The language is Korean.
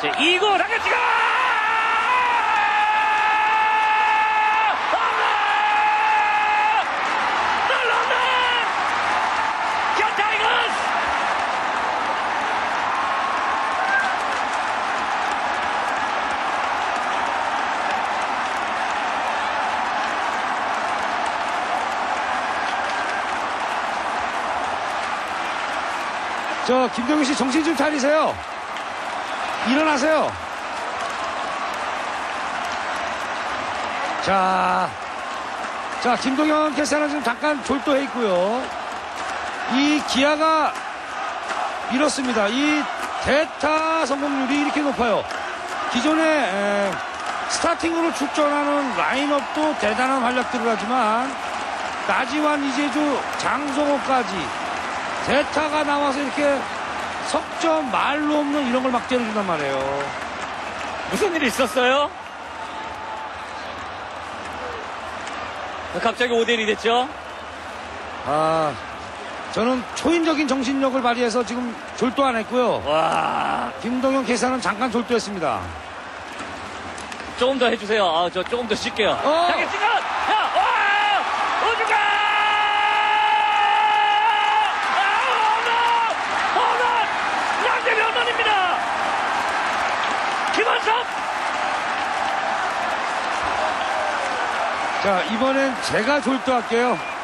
제 2구 라켓지가 타이거스! 저 김동현 씨 정신 좀 차리세요. 일어나세요. 자, 자 김동현 캐스터는 지금 잠깐 졸도해 있고요. 이 기아가 이렇습니다. 이 대타 성공률이 이렇게 높아요. 기존에 에, 스타팅으로 출전하는 라인업도 대단한 활약들을 하지만 나지완 이재주 장성호까지 대타가 나와서 이렇게 석점 말로 없는 이런 걸 막 때려준단 말이에요. 무슨 일이 있었어요? 갑자기 5대1이 됐죠? 아, 저는 초인적인 정신력을 발휘해서 지금 졸도 안 했고요. 와, 김동현 계산은 잠깐 졸도했습니다. 조금 더 해주세요. 아, 저 조금 더 쉴게요. 어. 타겟지가! 야, 와! 우주가! 아, 홈런! 홈런! 양대비 홈런입니다! 김한석! 자, 이번엔 제가 졸도할게요.